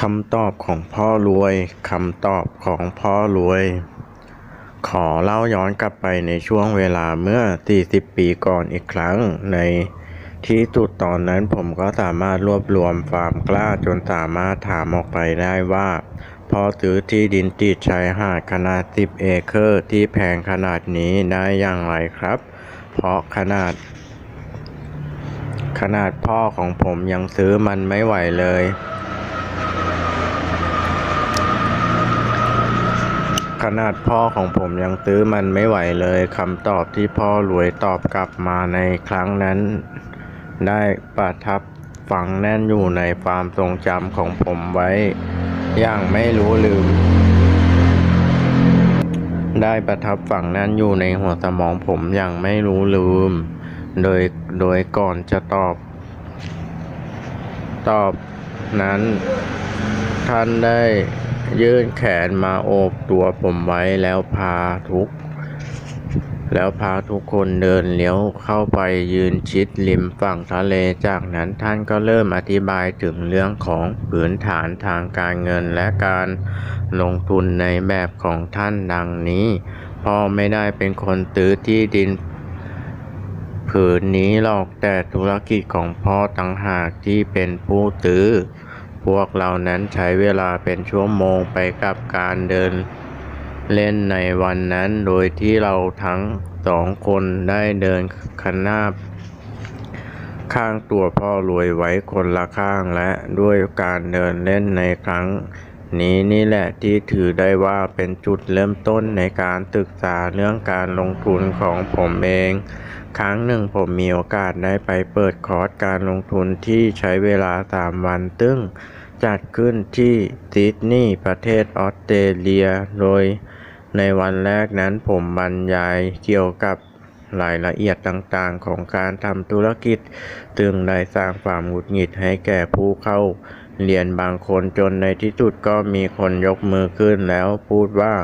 คำตอบของพ่อรวย คำตอบของพ่อรวย ขอเล่าย้อนกลับไปในช่วงเวลาเมื่อ 40 ปีก่อนอีกครั้ง ในที่สุดตอนนั้นผมก็สามารถรวบรวมความกล้าจนสามารถถามออกไปได้ว่าพ่อซื้อที่ดินติดชายหาดขนาด 10 เอเคอร์ที่แพงขนาดนี้ได้อย่างไรครับ เพราะขนาด ขนาดพ่อของผมยังซื้อมันไม่ไหวเลย ขนาดพ่อของผมยังซื้อมันไม่ไหวเลยคำตอบที่พ่อรวยตอบกลับมาในครั้งนั้น ได้ประทับฝังแน่นอยู่ในความทรงจำของผมไว้ อย่างไม่รู้ลืม ได้ประทับฝังแน่นอยู่ในหัวสมองผมอย่างไม่รู้ลืม โดยโดยก่อนจะตอบ ตอบนั้น ท่านได้ ยื่นแขนมาโอบตัวผมไว้แล้วพาทุก แล้วพาทุกคนเดินเลี้ยวเข้าไปยืนชิดริมฝั่งทะเลจากนั้นท่านก็เริ่มอธิบายถึงเรื่องของพื้นฐานทางการเงินและการลงทุนในแบบของท่านดังนี้ พ่อไม่ได้เป็นคนซื้อที่ดินผืนนี้หรอกแต่ธุรกิจของพ่อต่างหากที่เป็นผู้ซื้อ พวกเรานั้นใช้เวลาเป็นชั่วโมงไปกับการเดินเล่นในวันนั้น โดยที่เราทั้งสองคนได้เดินขนาบข้างตัวพ่อรวยไว้คนละข้างและด้วยการเดินเล่นในครั้ง นี้นี่แหละที่ถือได้ว่าเป็นจุดเริ่มต้นในการศึกษาเรื่องการลงทุนของผมเอง ครั้งหนึ่งผมมีโอกาสได้ไปเปิดคอร์สการลงทุนที่ใช้เวลา 3 วัน ซึ่งจัดขึ้นที่ซิดนีย์ประเทศออสเตรเลีย โดยในวันแรกนั้นผมบรรยายเกี่ยวกับรายละเอียดต่างๆ ของการทำธุรกิจซึ่งได้สร้างความหงุดหงิดให้แก่ผู้เข้า เรียนบางคนจนในที่สุดก็มีคนยกมือขึ้นแล้วพูดว่า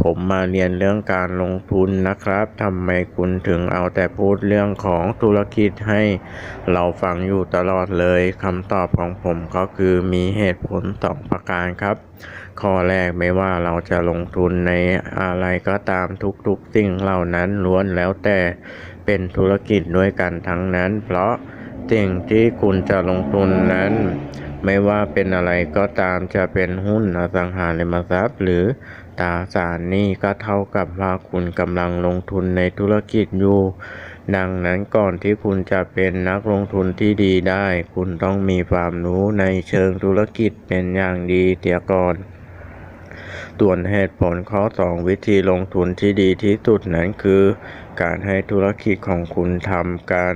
ผมมาเรียนเรื่องการลงทุนนะครับทำไมคุณถึงเอาแต่พูดเรื่องของธุรกิจให้ เราฟังอยู่ตลอดเลยคำตอบของผมก็คือมีเหตุผลสองประการครับ ข้อแรกไม่ว่าเราจะลงทุนในอะไรก็ตามทุกๆสิ่งเหล่านั้นล้วนแล้วแต่เป็นธุรกิจด้วยกันทั้งนั้น เพราะสิ่งที่คุณจะลงทุนนั้น ไม่ว่าเป็นอะไรก็ตามจะเป็นหุ้นอสังหาริมทรัพย์ หรือตราสารหนี้ก็เท่ากับว่าคุณกำลังลงทุนในธุรกิจอยู่ ดังนั้นก่อนที่คุณจะเป็นนักลงทุนที่ดีได้ คุณต้องมีความรู้ในเชิงธุรกิจเป็นอย่างดีเสียก่อน ส่วนเหตุผลข้อ 2 วิธีลงทุนที่ดีที่สุดนั้นคือ การให้ธุรกิจของคุณทำการ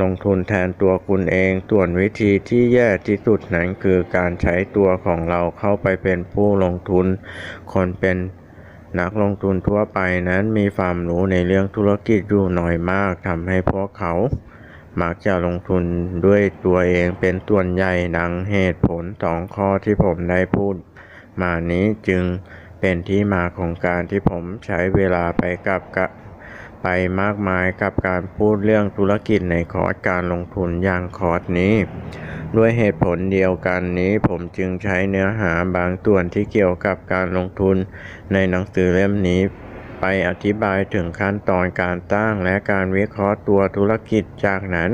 ลงทุนแทนตัวคุณเอง ส่วนวิธีที่แย่ที่สุดนั้นคือการใช้ตัวของเราเข้าไปเป็นผู้ลงทุน คนเป็นนักลงทุนทั่วไปนั้นมีความรู้ในเรื่องธุรกิจอยู่น้อยมากทำให้พวกเขา มักจะลงทุนด้วยตัวเองเป็นส่วนใหญ่ดังเหตุผลสองข้อที่ผมได้พูด มานี้จึงเป็นที่มาของการที่ผมใช้เวลาไปกับกะไปมากมายกับการพูดเรื่องธุรกิจในคอร์สการลงทุนอย่างคอร์สนี้ ด้วยเหตุผลเดียวกันนี้ผมจึงใช้เนื้อหาบางส่วนที่เกี่ยวกับการลงทุนในหนังสือเล่มนี้ไปอธิบายถึงขั้นตอนการตั้งและการวิเคราะห์ตัวธุรกิจจากนั้น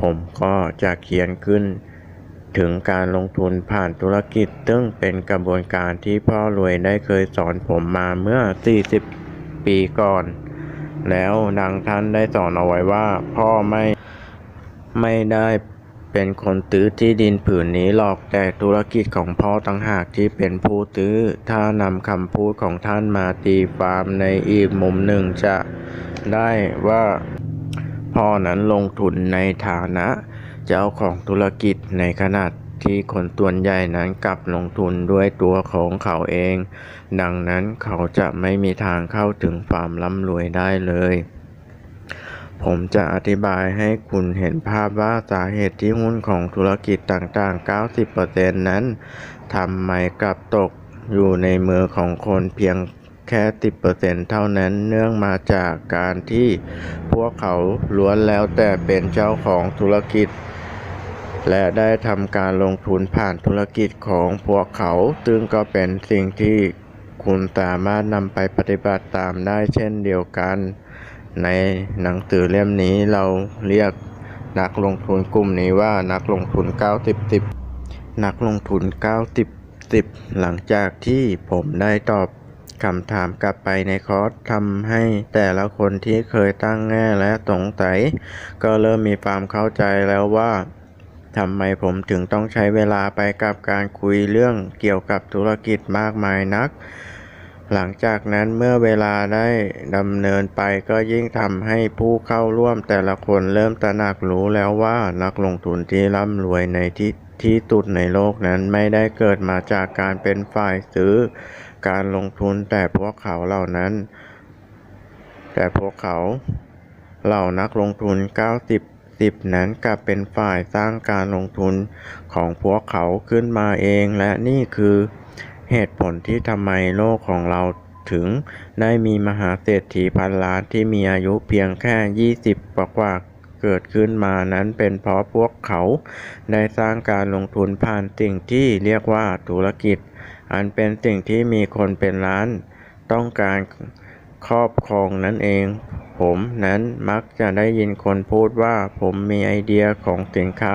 ผมก็จะเขียนขึ้น ถึงการลงทุนผ่านธุรกิจ ซึ่งเป็นกระบวนการที่พ่อรวยได้เคยสอนผมมาเมื่อ 40 ปีก่อน แล้วดังท่านได้สอนเอาไว้ว่าพ่อไม่ไม่ได้เป็นคนซื้อที่ดินผืนนี้หรอกแต่ธุรกิจของพ่อต่างหากที่เป็นผู้ซื้อ ถ้านำคำพูดของท่านมาตีความในอีกมุมหนึ่งจะได้ว่าพ่อนั้นลงทุนในฐานะ เจ้าของธุรกิจในขณะที่คนส่วนใหญ่นั้นกลับลงทุนด้วยตัวของเขาเอง ดังนั้นเขาจะไม่มีทางเข้าถึงความร่ำรวยได้เลย ผมจะอธิบายให้คุณเห็นภาพว่าสาเหตุที่หุ้นของธุรกิจต่างๆ 90%นั้นทำไมกลับตกอยู่ในมือของคนเพียงแค่ 10%เท่านั้นเนื่องมาจากการที่พวกเขาล้วนแล้วแต่เป็นเจ้าของธุรกิจ และได้ทำการลงทุนผ่านธุรกิจของพวกเขา ซึ่งก็เป็นสิ่งที่คุณสามารถนำไปปฏิบัติตามได้เช่นเดียวกัน ในหนังสือเล่มนี้เราเรียกนักลงทุนกลุ่มนี้ว่านักลงทุน 90 10 นักลงทุน 90 10 หลังจากที่ผมได้ตอบคำถามกลับไปในคอร์สทำให้แต่ละคนที่เคยตั้งแง่และสงสัย ก็เริ่มมีความเข้าใจแล้วว่า ทำไมผมถึงต้องใช้เวลาไปกับการคุยเรื่องเกี่ยวกับธุรกิจมากมายนัก หลังจากนั้นเมื่อเวลาได้ดำเนินไปก็ยิ่งทำให้ผู้เข้าร่วมแต่ละคนเริ่มตระหนักรู้แล้วว่านักลงทุนที่ร่ำรวยในที่ที่สุดในโลกนั้นไม่ได้เกิดมาจากการเป็นฝ่ายซื้อการลงทุนแต่พวกเขาเหล่านั้น แต่พวกเขาเหล่านักลงทุน 90 10นั้นกลับเป็นฝ่ายสร้างการลงทุนของพวกเขาขึ้นมาเองและนี่คือเหตุผลที่ทำไมโลกของเราถึงได้มีมหาเศรษฐีพันล้านที่มีอายุเพียงแค่ 20 กว่ากว่าเกิดขึ้นมานั้นเป็นเพราะพวกเขาได้สร้างการลงทุนผ่านสิ่งที่เรียกว่าธุรกิจ อันเป็นสิ่งที่มีคนเป็นล้าน ต้องการครอบครองนั่นเอง ผมนั้นมักจะได้ยินคนพูดว่าผมมีไอเดียของสินค้า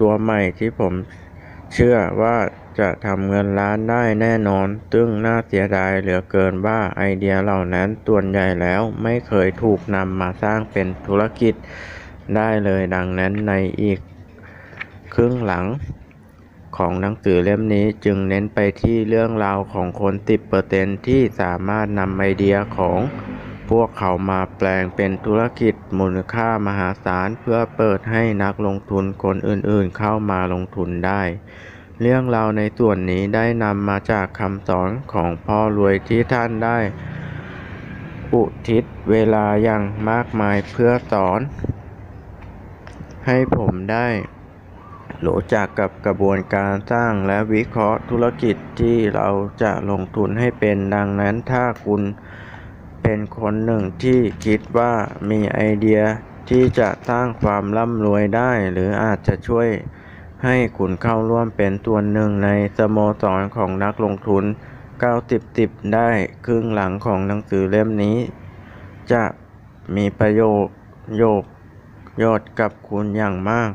ตัวใหม่ที่ผมเชื่อว่าจะทำเงินล้านได้แน่นอน ซึ่งน่าเสียดายเหลือเกินว่าไอเดียเหล่านั้นส่วนใหญ่แล้วไม่เคยถูกนำมาสร้างเป็นธุรกิจได้เลยดังนั้นในอีกครึ่งหลังของหนังสือเล่มนี้จึงเน้นไปที่เรื่องราวของคน 10%ที่สามารถนำไอเดียของ พวกเขามาแปลงเป็นธุรกิจมูลค่ามหาศาลเพื่อเปิดให้นักลงทุนคนอื่นๆเข้ามาลงทุนได้ เรื่องราวในส่วนนี้ได้นำมาจากคำสอนของพ่อรวยที่ท่านได้ อุทิศเวลาอย่างมากมายเพื่อสอน ให้ผมได้รู้จักกับกระบวนการสร้างและวิเคราะห์ธุรกิจที่เราจะลงทุนให้เป็นดังนั้นถ้าคุณ เป็นคนหนึ่งที่คิดว่ามีไอเดียที่จะสร้างความร่ำรวยได้ หรืออาจจะช่วยให้คุณเข้าร่วมเป็นส่วหนึ่งในสโมสรของนักลงทุน 90 10 ได้ครึ่งหลังของหนังสือเล่มนี้ จะมีประโยชน์โยกยอดกับคุณอย่างมาก